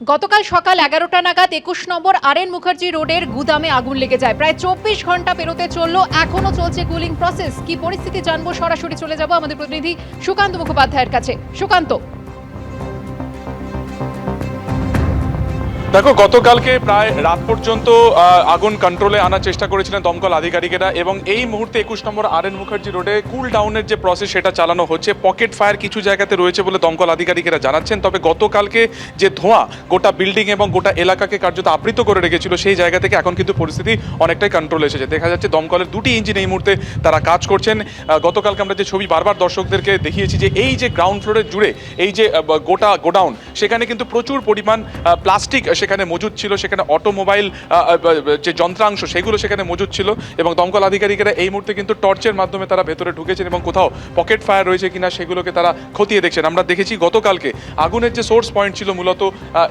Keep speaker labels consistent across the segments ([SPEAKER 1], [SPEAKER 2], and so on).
[SPEAKER 1] গতকাল সকাল এগারোটা নাগাদ একুশ নম্বর আর এন মুখার্জি রোডের গুদামে আগুন লেগে যায়। প্রায় চব্বিশ ঘণ্টা পেরোতে চলল। এখনও চলছে কুলিং প্রসেস কি পরিস্থিতি জানব সরাসরি চলে যাব আমাদের প্রতিনিধি সুকান্ত মুখোপাধ্যায়ের কাছে। সুকান্ত
[SPEAKER 2] দেখো, গতকালকে প্রায় রাত পর্যন্ত আগুন কন্ট্রোলে আনার চেষ্টা করেছিলেন দমকল আধিকারিকেরা এবং এই মুহূর্তে একুশ নম্বর আর এন মুখার্জি রোডে কুল ডাউনের যে প্রসেস সেটা চালানো হচ্ছে পকেট ফায়ার কিছু জায়গাতে রয়েছে বলে দমকল আধিকারিকেরা জানাচ্ছেন। তবে গতকালকে যে ধোঁয়া গোটা বিল্ডিং এবং গোটা এলাকাকে কার্যত আবৃত করে রেখেছিল, সেই জায়গা থেকে এখন কিন্তু পরিস্থিতি অনেকটাই কন্ট্রোল এসেছে। দেখা যাচ্ছে দমকলের দুটি ইঞ্জিন এই মুহূর্তে তারা কাজ করছেন। গতকালকে আমরা যে ছবি বারবার দর্শকদেরকে দেখিয়েছি যে এই যে গ্রাউন্ড ফ্লোরের জুড়ে এই যে গোটা গোডাউন, সেখানে কিন্তু প্রচুর পরিমাণ প্লাস্টিক সেখানে মজুদ ছিল, সেখানে অটোমোবাইল যে যন্ত্রাংশ সেগুলো সেখানে মজুদ ছিল এবং দমকল আধিকারিকেরা এই মুহূর্তে কিন্তু টর্চের মাধ্যমে তারা ভেতরে ঢুকেছেন এবং কোথাও পকেট ফায়ার রয়েছে কিনা সেগুলোকে তারা খতিয়ে দেখছেন। আমরা দেখেছি গতকালকে আগুনের যে সোর্স পয়েন্ট ছিল মূলত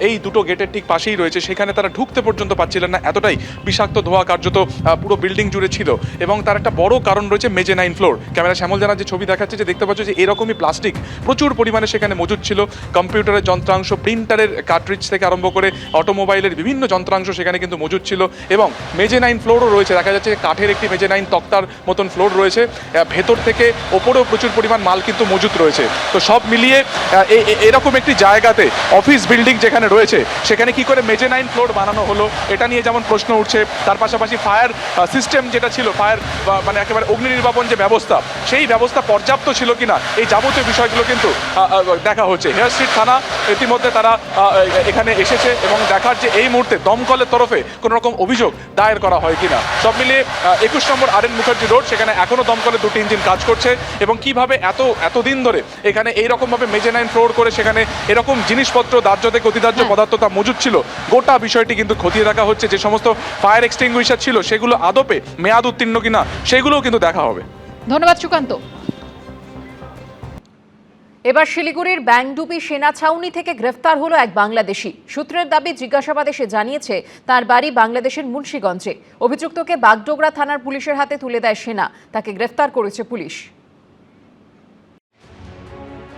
[SPEAKER 2] এই দুটো গেটের ঠিক পাশেই রয়েছে, সেখানে তারা ঢুকতে পর্যন্ত পাচ্ছিলেন না। এতটাই বিষাক্ত ধোয়া কার্যত পুরো বিল্ডিং জুড়ে ছিল এবং তার একটা বড় কারণ রয়েছে মেজে নাইন ফ্লোর। ক্যামেরা শ্যামল জানার যে ছবি দেখাচ্ছে যে দেখতে পাচ্ছ যে এরকমই প্লাস্টিক প্রচুর পরিমাণে সেখানে মজুদ ছিল। কম্পিউটারের যন্ত্রাংশ, প্রিন্টারের কার্ট্রিজ থেকে আরম্ভ করে অটোমোবাইলের বিভিন্ন যন্ত্রাংশ সেখানে কিন্তু মজুদ ছিল এবং মেজে নাইন ফ্লোরও রয়েছে। দেখা যাচ্ছে কাঠের একটি মেজে নাইন তক্তার মতন ফ্লোর রয়েছে। ভেতর থেকে ওপরেও প্রচুর পরিমাণ মাল কিন্তু মজুদ রয়েছে। তো সব মিলিয়ে এরকম একটি জায়গাতে অফিস বিল্ডিং যেখানে রয়েছে, সেখানে কি করে মেজে নাইন ফ্লোর বানানো হলো, এটা নিয়ে যেমন প্রশ্ন উঠছে, তার পাশাপাশি ফায়ার সিস্টেম যেটা ছিল, ফায়ার মানে একেবারে অগ্নি নির্বাপন যে ব্যবস্থা, সেই ব্যবস্থা পর্যাপ্ত ছিল কিনা, এই যাবতীয় বিষয়গুলো কিন্তু দেখা হচ্ছে। হেয়ার স্ট্রিট থানা ইতিমধ্যে তারা এখানে এসেছে এবং দেখার যে এই মুহূর্তে দমকলের তরফে কোনো রকম অভিযোগ দায়ের করা হয় কিনা। সব মিলিয়ে একুশ number R N Mukherjee road সেখানে এখনও দমকলের দুটি ইঞ্জিন কাজ করছে এবং কীভাবে এত এতদিন ধরে এখানে এই রকমভাবে মেজে নাইন ফ্লোর করে সেখানে এরকম জিনিসপত্র দাহ্য থেকে অতিদাহ্য পদার্থ তা মজুদ ছিল গোটা বিষয়টি কিন্তু খতিয়ে দেখা হচ্ছে। যে সমস্ত ফায়ার এক্সটিংগুইশার ছিল সেগুলো আদপে মেয়াদ উত্তীর্ণ কিনা সেগুলোও কিন্তু দেখা হবে।
[SPEAKER 1] ধন্যবাদ সুকান্ত। এবার শিলিগুড়ির ব্যাংডুপি সেনা ছাউনি থেকে গ্রেফতার হলো এক বাংলাদেশি। সূত্রের দাবি, জিজ্ঞাসাবাদে সে জানিয়েছে তার বাড়ি বাংলাদেশের মুন্সীগঞ্জে। অভিযুক্তকে বাগডোগরা থানার পুলিশের হাতে তুলে দেয় সেনা। তাকে গ্রেফতার করেছে পুলিশ।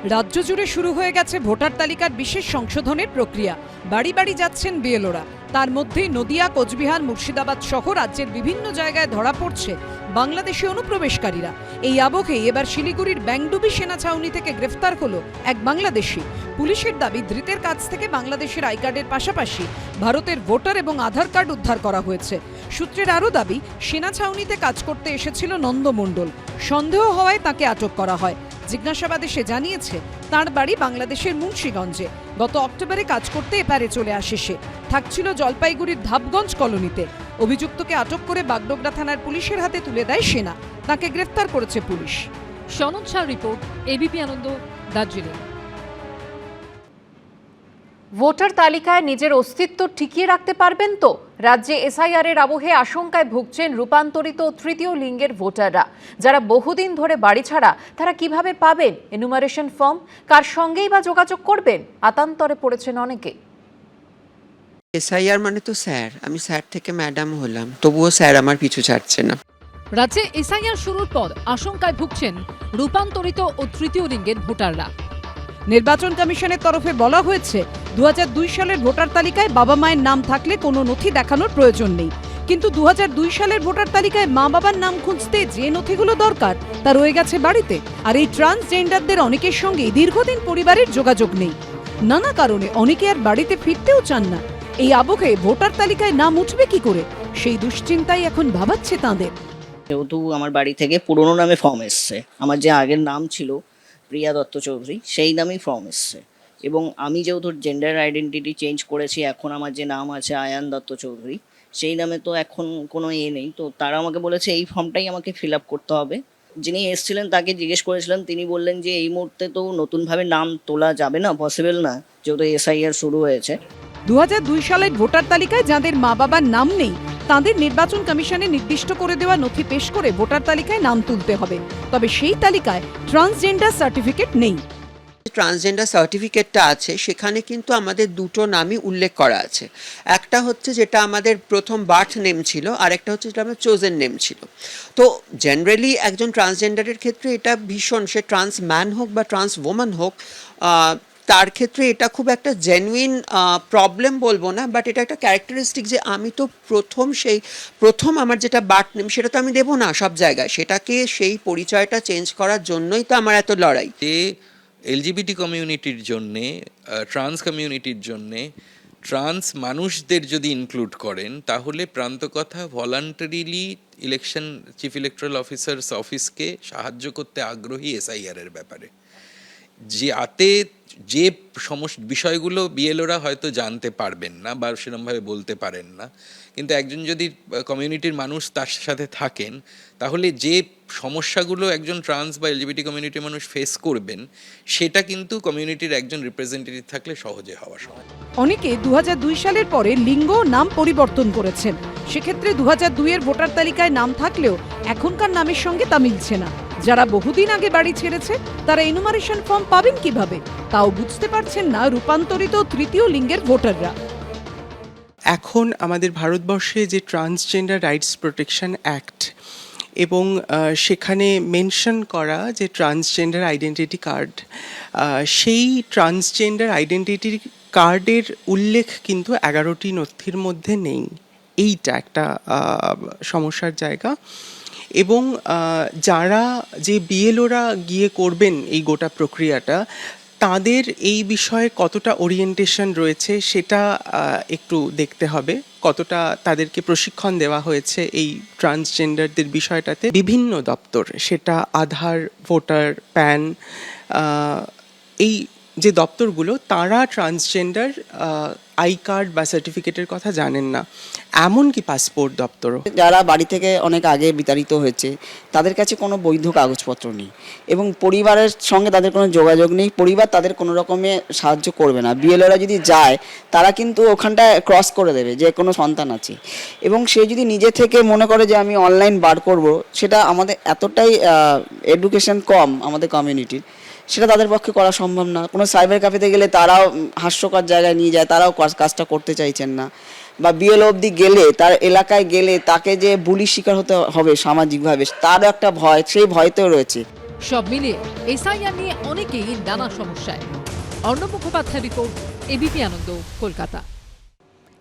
[SPEAKER 3] রাজ্য জুড়ে শুরু হয়ে গেছে ভোটার তালিকার বিশেষ সংশোধনের প্রক্রিয়া। বাড়ি বাড়ি যাচ্ছেন বিএলওরা। তার মধ্যেই নদিয়া, কোচবিহার, মুর্শিদাবাদ সহ রাজ্যের বিভিন্ন জায়গায় ধরা পড়ছে বাংলাদেশি অনুপ্রবেশকারীরা। এই আবহে এবার শিলিগুড়ির ব্যাংডুবি সেনা ছাউনি থেকে গ্রেফতার হলো এক বাংলাদেশি। পুলিশের দাবি, ধৃতের কাছ থেকে বাংলাদেশের আই কার্ডের পাশাপাশি ভারতের ভোটার এবং আধার কার্ড উদ্ধার করা হয়েছে। সূত্রের আরও দাবি, সেনা ছাউনিতে কাজ করতে এসেছিল নন্দমণ্ডল সন্দেহ হওয়ায় তাকে আটক করা হয়। জিজ্ঞাসাবাদে সে জানিয়েছে, তার বাড়ি বাংলাদেশের মুন্সীগঞ্জে। গত অক্টোবরে কাজ করতে এপারে চলে আসে সে। থাকছিল জলপাইগুড়ির ধাপগঞ্জ কলোনিতে। অভিযুক্তকে আটক করে বাগডোগরা থানার পুলিশের হাতে তুলে দেয় সেনা। তাকে গ্রেফতার করেছে police.
[SPEAKER 4] Sanad Shah report, ABP Ananda, Darjeeling.
[SPEAKER 1] Voter তালিকায় নিজের অস্তিত্ব টিকিয়ে রাখতে পারবেন তো? রাজ্যে এসআইআর এর আবহে আশঙ্কায় ভুগছেন রূপান্তরিত তৃতীয় লিঙ্গের ভোটাররা। যারা বহুদিন ধরে বাড়ি ছাড়া তারা কীভাবে পাবেন এনুমারেশন ফর্ম? কার সঙ্গেই বা যোগাযোগ করবেন? আতান্তরে পড়েছেন অনেকে।
[SPEAKER 5] এসআইআর মানে তো স্যার। আমি স্যার থেকে ম্যাডাম হলাম। তবুও স্যার আমার পিছু ছাড়ছে না।
[SPEAKER 4] রাজ্যে এসআইআর শুরুর পর আশঙ্কায় ভুগছেন রূপান্তরিত ও তৃতীয় লিঙ্গের ভোটাররা।
[SPEAKER 3] নির্বাচন কমিশনের তরফে বলা হয়েছে দু হাজার দুই সালের ভোটার তালিকায় বাবা মায়ের নাম থাকলে কোনো নথি দেখানোর প্রয়োজন নেই। কিন্তু দু হাজার দুই সালের ভোটার তালিকায় মা বাবার নাম খুঁজতে যে নথিগুলো দরকার, তা রয়ে গেছে বাড়িতে। আর এই ট্রান্সজেন্ডারদের অনেকের সঙ্গে দীর্ঘদিন পরিবারের যোগাযোগ নেই। নানা কারণে অনেকে আর বাড়িতে ফিরতেও চান না। এই আবহে ভোটার তালিকায় নাম উঠবে কি করে? সেই দুশ্চিন্তাই এখন ভাবাচ্ছে তাঁদের।
[SPEAKER 6] যেহেতু আমার বাড়ি থেকে পুরনো নামে ফর্ম এসছে, আমার যে আগের নাম ছিল প্রিয়া দত্ত চৌধুরী, সেই নামেই ফর্ম এসছে। এবং আমি যেহেতু জেন্ডার আইডেন্টিটি চেঞ্জ করেছি, এখন আমার যে নাম আছে আয়ান দত্ত চৌধুরী, সেই নামে তো এখন কোনো এ নেই। তো তারা আমাকে বলেছে, এই ফর্মটাই আমাকে ফিল আপ করতে হবে। যিনি এসছিলেন, তাকে জিজ্ঞেস করেছিলেন তিনি বললেন যে, এই মুহূর্তে তো নতুনভাবে নাম তোলা যাবে না পসিবল না। যেহেতু এসআইআর শুরু হয়েছে।
[SPEAKER 3] দু সালের ভোটার তালিকায় যাদের মা বাবার নাম নেই তাদের নির্বাচন কমিশনে নির্দিষ্ট করে দেওয়া নথি পেশ করে ভোটার তালিকায় নাম তুলতে হবে। তবে সেই তালিকায় ট্রান্সজেন্ডার সার্টিফিকেট নেই।
[SPEAKER 5] ট্রান্সজেন্ডার সার্টিফিকেটটা আছে, সেখানে কিন্তু আমাদের দুটো নামই উল্লেখ করা আছে। একটা হচ্ছে যেটা আমাদের প্রথম বার্থ নেম ছিল, আর একটা হচ্ছে যেটা আমার চোজেন নেম ছিল। তো জেনারেলি একজন ট্রান্সজেন্ডারের ক্ষেত্রে এটা ভীষণ, সে ট্রান্স ম্যান হোক বা ট্রান্স ওম্যান হোক তার ক্ষেত্রে এটা খুব একটা জেনুইন প্রবলেম বলব না বাট এটা একটা ক্যারেক্টারিস্টিক যে আমি তো প্রথম সেই, প্রথম আমার যেটা বাট নেম সেটা তো আমি দেবো না সব জায়গায়। সেটাকে সেই পরিচয়টা চেঞ্জ করার জন্যই তো আমার এত লড়াই।
[SPEAKER 7] যে এলজিবিটি কমিউনিটির জন্যে ট্রান্স কমিউনিটির জন্যে ট্রান্স মানুষদের যদি ইনক্লুড করেন, তাহলে Prantakatha voluntarily election chief electoral officers অফিসকে সাহায্য করতে আগ্রহী এসআইআর এর ব্যাপারে। যাতে যে সমস্ত বিষয়গুলো বিএলওরা হয়তো জানতে পারবেন না বা সেরকমভাবে বলতে পারেন না, কিন্তু একজন যদি কমিউনিটির মানুষ তার সাথে থাকেন, তাহলে যে সমস্যাগুলো একজন ট্রান্স বা এলজিবিটি কমিউনিটির মানুষ ফেস করবেন, সেটা কিন্তু কমিউনিটির একজন রিপ্রেজেন্টেটিভ থাকলে সহজে হওয়া সম্ভব।
[SPEAKER 3] অনেকে দু হাজার দুই সালের পরে লিঙ্গ নাম পরিবর্তন করেছেন। সেক্ষেত্রে দু এর ভোটার তালিকায় নাম থাকলেও এখনকার নামের সঙ্গে তা মিলছে না। যারা বহুদিন আগে বাড়ি ছেড়েছে, তারা এনুমারেশন ফর্ম পাবেন কীভাবে? তাও বুঝতে পারছেন না রূপান্তরিত তৃতীয় লিঙ্গের ভোটাররা।
[SPEAKER 8] এখন আমাদের ভারতবর্ষে যে ট্রান্সজেন্ডার রাইটস প্রোটেকশন অ্যাক্ট এবং সেখানে মেনশন করা যে ট্রান্সজেন্ডার আইডেন্টিটি কার্ড সেই ট্রান্সজেন্ডার আইডেন্টিটি কার্ডের উল্লেখ কিন্তু এগারোটি নথির মধ্যে নেই। এইটা একটা সমস্যার জায়গা। এবং যারা যে বিএলওরা গিয়ে করবেন এই গোটা প্রক্রিয়াটা, তাদের এই বিষয়ে কতটা ওরিয়েন্টেশন রয়েছে সেটা একটু দেখতে হবে। কতটা তাদেরকে প্রশিক্ষণ দেওয়া হয়েছে এই ট্রান্সজেন্ডারদের বিষয়টাতে। বিভিন্ন দপ্তর, সেটা আধার, ভোটার, প্যান এই যে দপ্তরগুলো, তারা ট্রান্সজেন্ডার আই কার্ড বা সার্টিফিকেটের কথা জানেন না। এমনকি পাসপোর্ট দপ্তরও?
[SPEAKER 9] যারা বাড়ি থেকে অনেক আগে বিতাড়িত হয়েছে, তাদের কাছে কোনো বৈধ কাগজপত্র নেই এবং পরিবারের সঙ্গে তাদের কোনো যোগাযোগ নেই। পরিবার তাদের কোনো রকমে সাহায্য করবে না। বিএলওরা যদি যায়, তারা কিন্তু ওখানটায় ক্রস করে দেবে যে কোনো সন্তান আছে। এবং সে যদি নিজে থেকে মনে করে যে আমি অনলাইন বার করব, সেটা আমাদের এতটাই এডুকেশন কম আমাদের কমিউনিটির সেটা তাদের পক্ষে করা সম্ভব না। কোনো সাইবার ক্যাফেতে গেলে তারাও হাস্যকর জায়গায় নিয়ে যায়, তারাও কাজটা করতে চাইছেন না। বা বিএল অবধি গেলে, তার এলাকায় গেলে তাকে যে বুলি শিকার হতে হবে সামাজিকভাবে, তারও একটা ভয়, সেই ভয়তেও রয়েছে।
[SPEAKER 4] সব মিলিয়ে এসআইআর নিয়ে অনেকেই নানা সমস্যায়। Arnab Mukhopadhyay report ABP Ananda, Kolkata.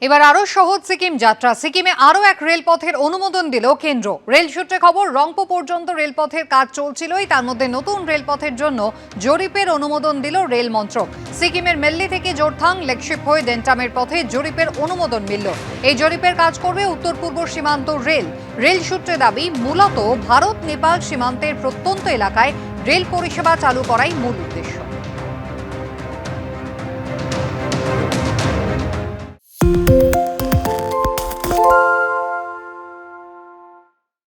[SPEAKER 1] এবার আরও সহজ সিকিম যাত্রা। সিকিমে আরও এক রেলপথের অনুমোদন দিল কেন্দ্র। রেল সূত্রে খবর রংপো পর্যন্ত রেলপথের কাজ চলছিলই, তার মধ্যে নতুন রেলপথের জন্য জরিপের অনুমোদন দিল রেল মন্ত্রক। সিকিমের মেল্লি থেকে জোরথাং লেকশিপ হয়ে ডেন্টামের পথে জরিপের অনুমোদন মিলল। এই জরিপের কাজ করবে উত্তর পূর্ব সীমান্ত রেল। রেল সূত্রে দাবি, মূলত ভারত নেপাল সীমান্তের প্রত্যন্ত এলাকায় রেল পরিষেবা চালু করাই মূল উদ্দেশ্য। Thank you.